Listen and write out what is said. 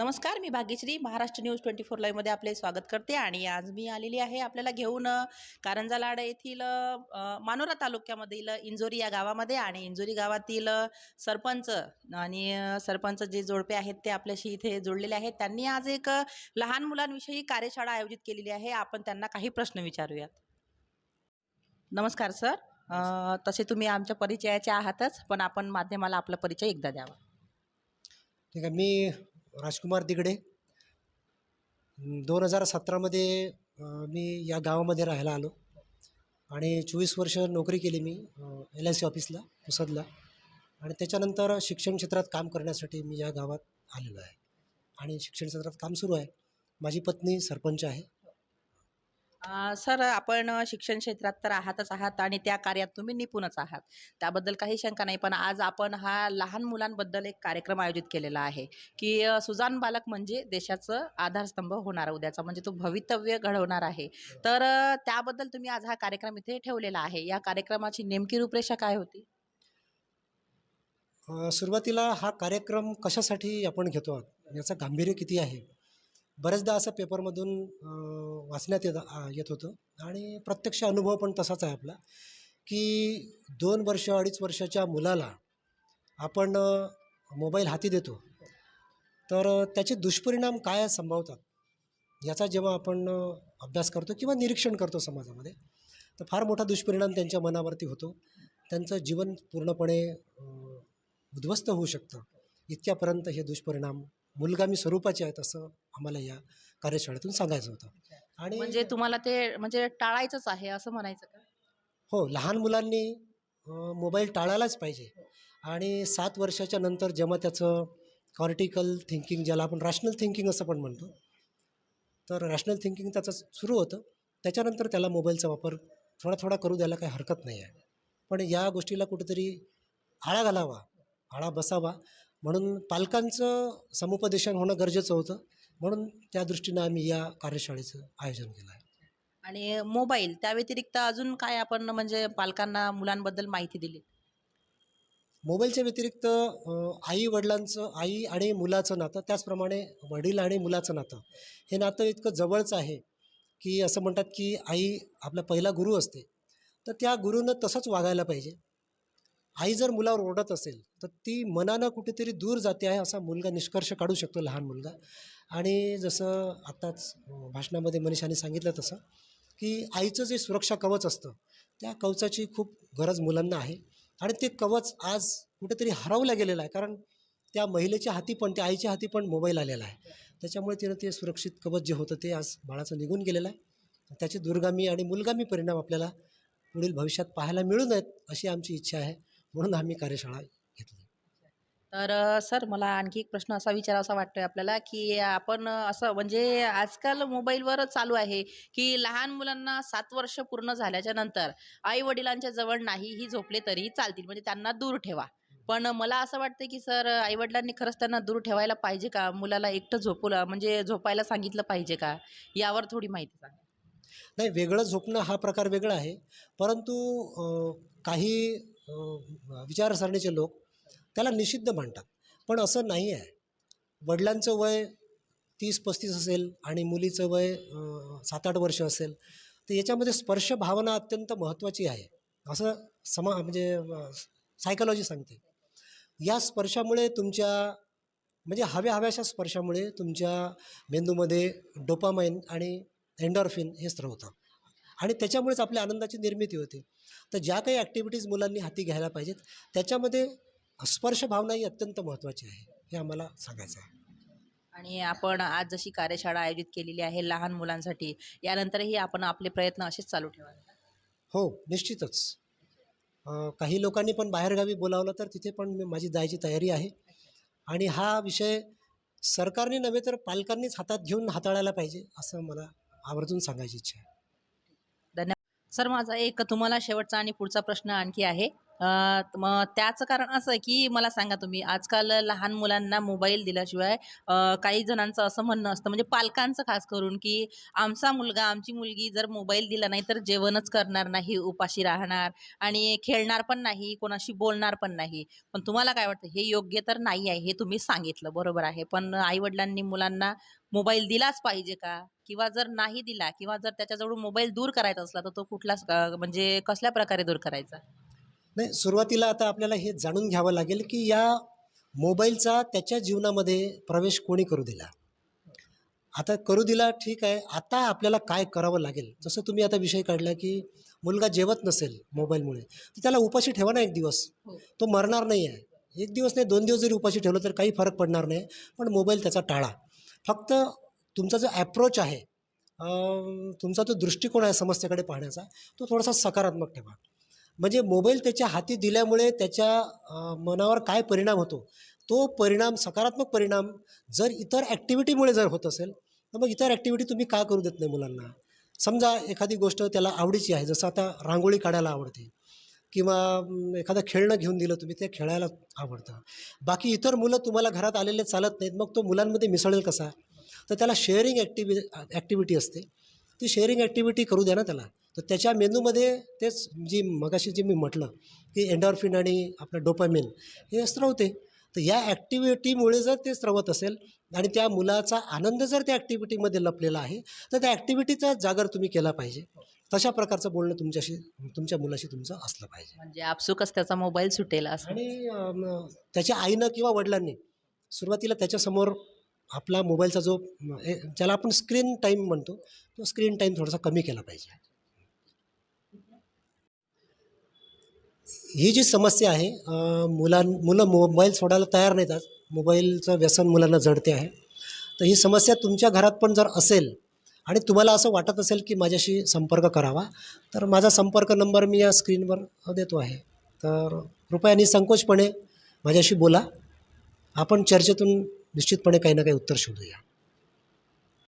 नमस्कार मी Bhagyashree. Maharashtra news twenty four लाईव्हमध्ये आपले स्वागत करते आणि आज मी आलेली आहे आपल्याला घेऊन कारंजा लाड येथील मानोरा तालुक्यामधील इंजोरी या गावामध्ये आणि इंजोरी गावातील सरपंच आणि सरपंच जे जोडपे आहेत ते आपल्याशी इथे जोडलेले आहेत. त्यांनी आज एक लहान मुलांविषयी कार्यशाळा आयोजित केलेली आहे. आपण त्यांना काही प्रश्न विचारूयात. नमस्कार सर. तसे तुम्ही आमच्या परिचयाचे आहातच पण आपण माध्यमाला आपला परिचय एकदा द्यावा. ठीक आहे. मी राजकुमार दिगडे. दोन हजार सतरामध्ये मी या गावामध्ये राहायला आलो. आणि चोवीस वर्ष नोकरी केली मी एल आय सी ऑफिसला पुसदला. आणि त्याच्यानंतर शिक्षण क्षेत्रात काम करण्यासाठी मी या गावात आलेलो आहे. आणि शिक्षण क्षेत्रात काम सुरू आहे. माझी पत्नी सरपंच आहे. अ, सर आपण शिक्षण क्षेत्रात तर आहातच आहात आणि त्या कार्यात तुम्ही निपुणच आहात. त्याबद्दल काही शंका नाही पण आज आपण हा लहान मुलांबद्दल एक कार्यक्रम आयोजित केलेला आहे की अ, सुजान बालक म्हणजे देशाचं आधारस्तंभ होणार उद्याचा म्हणजे तो भवितव्य घडवणार आहे. तर अ, त्याबद्दल तुम्ही आज हा कार्यक्रम इथे ठेवलेला आहे. या कार्यक्रमाची नेमकी रूपरेषा काय होती? अ, सुरुवातीला हा कार्यक्रम कशासाठी आपण घेतो? आहोत याचं गांभीर्य किती आहे? बऱ्याचदा असं पेपरमधून वाचण्यात येत येत होतं. आणि प्रत्यक्ष अनुभव पण तसाच आहे आपला की दोन वर्ष अडीच वर्षाच्या मुलाला आपण मोबाईल हाती देतो. तर त्याचे दुष्परिणाम काय संभवतात? याचा जेव्हा आपण अभ्यास करतो किंवा निरीक्षण करतो समाजामध्ये तर फार मोठा दुष्परिणाम त्यांच्या मनावरती होतो. त्यांचं जीवन पूर्णपणे उद्ध्वस्त होऊ शकतं. इतक्यापर्यंत हे दुष्परिणाम मुलगामी स्वरूपाचे आहेत असं आम्हाला या कार्यशाळेतून सांगायचं होतं. आणि म्हणजे तुम्हाला ते म्हणजे टाळायचंच आहे असं म्हणायचं का? हो लहान मुलांनी मोबाईल टाळायलाच पाहिजे. आणि सात वर्षाच्या नंतर जेव्हा त्याचं कॉर्टिकल थिंकिंग ज्याला आपण रॅशनल थिंकिंग असं पण म्हणतो तर रॅशनल थिंकिंग त्याचं सुरू होतं. त्याच्यानंतर त्याला मोबाईलचा वापर थोडा थोडा करू द्यायला काही हरकत नाही आहे. पण या गोष्टीला कुठेतरी आळा घालावा आळा बसावा. म्हणून पालकांचं समुपदेशन होणं गरजेचं होतं. म्हणून त्या दृष्टीनं आम्ही या कार्यशाळेचं आयोजन केलं आहे. आणि मोबाईल त्या व्यतिरिक्त अजून काय आपण म्हणजे पालकांना मुलांबद्दल माहिती दिली? मोबाईलच्या व्यतिरिक्त आई वडिलांचं आई आणि मुलाचं नातं त्याचप्रमाणे वडील आणि मुलाचं नातं हे नातं इतकं जवळचं आहे की असं म्हणतात की आई आपला पहिला गुरु असते. तर त्या गुरुनं तसंच वागायला पाहिजे. आई जर मुलावर ओरडत असेल तर ती मनानं कुठेतरी दूर जाते आहे असा मुलगा निष्कर्ष काढू शकतो लहान मुलगा. आणि जसं आत्ताच भाषणामध्ये मनीषाने सांगितलं तसं की आईचं जे सुरक्षा कवच असतं त्या कवचाची खूप गरज मुलांना आहे. आणि ते कवच आज कुठेतरी हरवलं गेलेलं आहे कारण त्या महिलेच्या हाती पण त्या आईच्या हाती पण मोबाईल आलेला आहे. त्याच्यामुळे तिनं ते सुरक्षित कवच जे होतं ते आज बाळाचं निघून गेलेलं आहे. त्याचे दूरगामी आणि मुलगामी परिणाम आपल्याला पुढील भविष्यात पाहायला मिळू नयेत अशी आमची इच्छा आहे. म्हणून आम्ही कार्यशाळा घेतली. तर सर मला आणखी एक प्रश्न असा विचारावासा वाटतोय आपल्याला की आपण असं म्हणजे आजकाल मोबाईलवर चालू आहे की लहान मुलांना सात वर्ष पूर्ण झाल्याच्यानंतर आई वडिलांच्या जवळ नाहीही झोपले तरी चालतील म्हणजे त्यांना दूर ठेवा. पण मला असं वाटतं की सर आई वडिलांनी खरंच त्यांना दूर ठेवायला पाहिजे का? मुलाला एकटं झोपवलं म्हणजे झोपायला सांगितलं पाहिजे का? यावर थोडी माहिती सांगा. नाही वेगळं झोपणं हा प्रकार वेगळा आहे. परंतु काही विचारसरणीचे लोक त्याला निषिद्ध मानतात पण असं नाही आहे. वडिलांचं वय तीस पस्तीस असेल आणि मुलीचं वय सात आठ वर्ष असेल तर याच्यामध्ये स्पर्श भावना अत्यंत महत्त्वाची आहे. असं समा म्हणजे सायकॉलॉजी सांगते. या स्पर्शामुळे तुमच्या म्हणजे हव्या हव्याशा स्पर्शामुळे तुमच्या मेंदूमध्ये डोपामाइन आणि एन्डॉर्फिन हे स्त्रवतं आणि त्याच्यामुळेच आपल्या आनंदाची निर्मिती होते. तर ज्या काही ॲक्टिव्हिटीज मुलांनी हाती घ्यायला पाहिजेत त्याच्यामध्ये स्पर्श भावना ही अत्यंत महत्त्वाची आहे हे आम्हाला सांगायचं आहे. आणि आपण आज जशी कार्यशाळा आयोजित केलेली आहे लहान मुलांसाठी यानंतरही आपण आपले प्रयत्न असेच चालू ठेवावे? हो निश्चितच. काही लोकांनी पण बाहेरगावी बोलावलं तर तिथे पण माझी जायची तयारी आहे. आणि हा विषय सरकारने नव्हे तर पालकांनीच हातात घेऊन हाताळायला पाहिजे असं मला आवर्जून सांगायची इच्छा आहे. सर माझा एक तुम्हाला शेवटचा आणि पुढचा प्रश्न आणखी आहे. मग त्याचं कारण असं आहे की मला सांगा तुम्ही आजकाल लहान मुलांना मोबाईल दिल्याशिवाय काही जणांचं असं म्हणणं असतं म्हणजे पालकांचं खास करून की आमचा मुलगा आमची मुलगी जर मोबाईल दिला नाही तर जेवणच करणार नाही उपाशी राहणार आणि खेळणार पण नाही कोणाशी बोलणार पण नाही. पण तुम्हाला काय वाटतं? हे योग्य तर नाही आहे हे तुम्ही सांगितलं बरोबर आहे. पण आईवडिलांनी मुलांना मोबाईल दिलाच पाहिजे का? किंवा जर नाही दिला किंवा जर त्याच्याजवळ मोबाईल दूर करायचा असला तर तो कुठला म्हणजे कसल्या प्रकारे दूर करायचा? नाही सुरुवातीला आता आपल्याला हे जाणून घ्यावं लागेल की या मोबाईलचा त्याच्या जीवनामध्ये प्रवेश कोणी करू दिला? आता करू दिला ठीक आहे. आता आपल्याला काय करावं लागेल? जसं तुम्ही आता विषय काढला की मुलगा जेवत नसेल मोबाईलमुळे तर त्याला उपाशी ठेवा ना एक दिवस. हो. तो मरणार नाही आहे. एक दिवस नाही दोन दिवस जरी उपाशी ठेवलं तर काही फरक पडणार नाही पण मोबाईल त्याचा टाळा. फक्त तुमचा जो ॲप्रोच आहे तुमचा जो दृष्टिकोन आहे समस्येकडे पाहण्याचा तो थोडासा सकारात्मक ठेवा. म्हणजे मोबाईल त्याच्या हाती दिल्यामुळे त्याच्या मनावर काय परिणाम होतो? तो परिणाम सकारात्मक परिणाम जर इतर ॲक्टिव्हिटीमुळे जर होत असेल तर मग इतर ॲक्टिव्हिटी तुम्ही का करू देत नाही मुलांना? समजा एखादी गोष्ट त्याला आवडीची आहे जसं आता रांगोळी काढायला आवडते किंवा एखादं खेळणं घेऊन दिलं तुम्ही ते खेळायला आवडतं. बाकी इतर मुलं तुम्हाला घरात आलेले चालत नाहीत मग तो मुलांमध्ये मिसळेल कसा? तर त्याला शेअरिंग ॲक्टिव्हि ॲक्टिव्हिटी असते. ती शेअरिंग ॲक्टिव्हिटी करू द्या ना त्याला. तर त्याच्या मेंदूमध्ये तेच जी मगाशी जे मी म्हटलं की एन्डॉर्फिन आणि आपलं डोपामिन हे स्रवते तर या ॲक्टिव्हिटीमुळे जर ते स्रवत असेल आणि त्या मुलाचा आनंद जर त्या ॲक्टिव्हिटीमध्ये लपलेला आहे तर त्या ॲक्टिव्हिटीचा जागर तुम्ही केला पाहिजे. तशा प्रकारचं बोलणं तुमच्याशी तुमच्या मुलाशी तुमचं असलं पाहिजे. म्हणजे आपसुकच त्याचा मोबाईल सुटेल असं. आणि त्याच्या आईनं किंवा वडिलांनी सुरुवातीला त्याच्यासमोर आपला मोबाईलचा जो ज्याला आपण स्क्रीन टाईम म्हणतो तो स्क्रीन टाईम थोडासा कमी केला पाहिजे. ही जी समस्या आहे मुलां मुलं मोबाईल सोडायला तयार नाहीत आज. मोबाईलचं व्यसन मुलांना जडते आहे. तर ही समस्या तुमच्या घरात पण जर असेल आणि तुम्हाला असं वाटत असेल की माझ्याशी संपर्क करावा तर माझा संपर्क नंबर मी या स्क्रीनवर देतो आहे. तर कृपया निसंकोचपणे माझ्याशी बोला. आपण चर्चेतून निश्चितपणे काही ना काही उत्तर शोधूया.